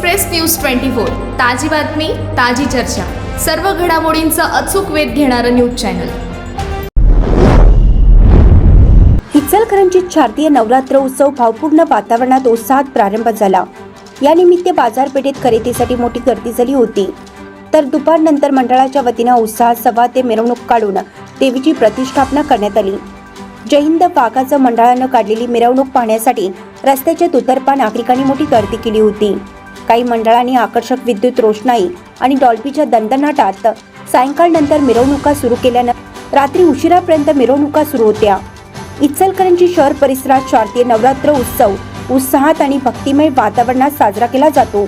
Express news twenty four ताजी बातमी ताजी चर्चा. सर्व घडामोडींचा अचूक वेध घेणारं न्यूज चॅनल. इचलकरंजीत शारदीय नवरात्र उत्सव भावपूर्ण वातावरणात उत्साहात प्रारंभ झाला. यानिमित्त बाजारपेठेत खरेदीसाठी मोठी गर्दी झाली होती. तर दुपारनंतर मंडळाच्या वतीनं उत्साहात सभा ते मिरवणूक काढून देवीची प्रतिष्ठापना करण्यात आली. जयहिंद पाकाचं मंडळानं काढलेली मिरवणूक पाहण्यासाठी रस्त्याच्या दुतर्फा नागरिकांनी मोठी गर्दी केली होती. काही मंडळांनी आकर्षक विद्युत रोषणाई आणि डॉल्बीच्या दणदणाटात सायंकाळनंतर मिरवणुका सुरू केल्यानं रात्री उशिरापर्यंत मिरवणुका सुरू होत्या. इचलकरंजी शहर परिसरात शारदीय नवरात्र उत्सव उत्साहात आणि भक्तिमय वातावरणात साजरा केला जातो.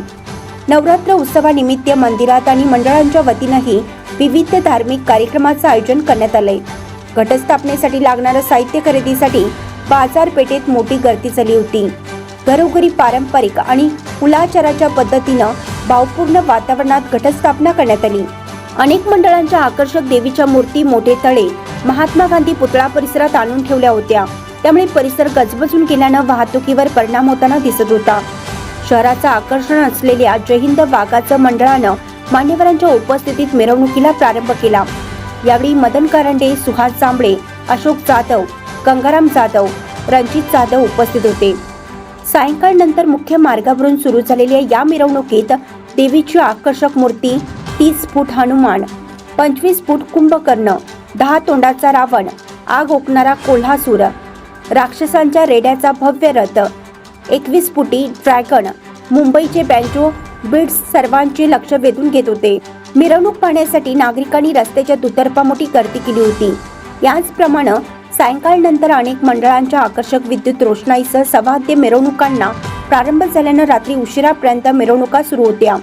नवरात्र उत्सवानिमित्त मंदिरात आणि मंडळांच्या वतीनंही विविध धार्मिक कार्यक्रमाचं आयोजन करण्यात आलंय. घटस्थापनेसाठी लागणारं साहित्य खरेदीसाठी बाजारपेठेत मोठी गर्दी झाली होती. घरोघरी पारंपरिक आणि कुलाचाराच्या पद्धतीनं भावपूर्ण वातावरणात घटस्थापना करण्यात आली. अनेक मंडळांच्या आकर्षक देवीच्या मूर्ती मोठे तळे महात्मा गांधी पुतळा परिसरात आणून ठेवल्या होत्या. त्यामुळे परिसर गजबजून गेल्यानं वाहतुकीवर परिणाम होताना दिसत होता. शहराचं आकर्षण असलेल्या जयहिंद वाघाचं मंडळानं मान्यवरांच्या उपस्थितीत मिरवणुकीला प्रारंभ केला. यावेळी मदन कारंडे सुहास जांभळे अशोक जाधव गंगाराम जाधव रणजित जाधव उपस्थित होते. सायंकाळनंतर मुख्य मार्गावरून सुरू झालेल्या या मिरवणुकीत देवीची आकर्षक मूर्ती तीस फूट हनुमान पंचवीस फूट कुंभकर्ण दहा तोंडाचा रावण आग ओकणारा कोल्हासूर राक्षसांच्या रेड्याचा भव्य रथ एकवीस फुटी ड्रॅगन मुंबईचे बँजो बीड्स सर्वांचे लक्ष वेधून घेत होते. मिरवणूक पाहण्यासाठी नागरिकांनी रस्त्याच्या दुतर्फा मोठी गर्दी केली होती. याचप्रमाणे सायंकाळनंतर अनेक मंडळांच्या आकर्षक विद्युत रोषणाईसह सवाद्य मिरवणुकांना प्रारंभ झाल्यानं रात्री उशिरापर्यंत मिरवणुका सुरू होत्या.